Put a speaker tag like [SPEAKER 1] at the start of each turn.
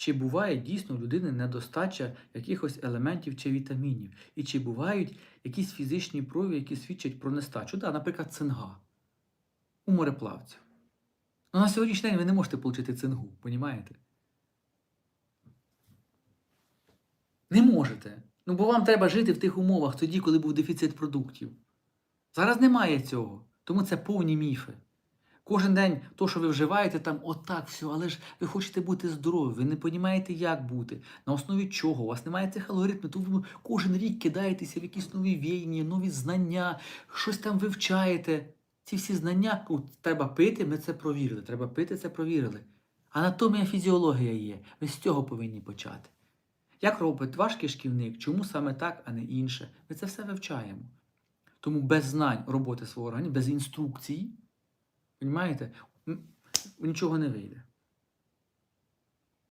[SPEAKER 1] чи буває дійсно у людини недостача якихось елементів чи вітамінів, і чи бувають якісь фізичні прояви, які свідчать про нестачу. Да, наприклад, цинга у мореплавців. Ну, на сьогоднішній день ви не можете отримати цингу, понімаєте? Не можете. Ну, бо вам треба жити в тих умовах тоді, коли був дефіцит продуктів. Зараз немає цього, тому це повні міфи. Кожен день то, що ви вживаєте, там отак все, але ж ви хочете бути здорові, ви не розумієте, як бути, на основі чого, у вас немає цих алгоритмів, то ви кожен рік кидаєтеся в якісь нові війні, нові знання, щось там вивчаєте. Ці всі знання ну, треба пити, ми це провірили. Треба пити, це провірили. Анатомія, фізіологія є. Ви з цього повинні почати. Як робить ваш кишківник, чому саме так, а не інше? Ми це все вивчаємо. Тому без знань роботи свого організму, без інструкцій, Понімаєте? М, Нічого не вийде.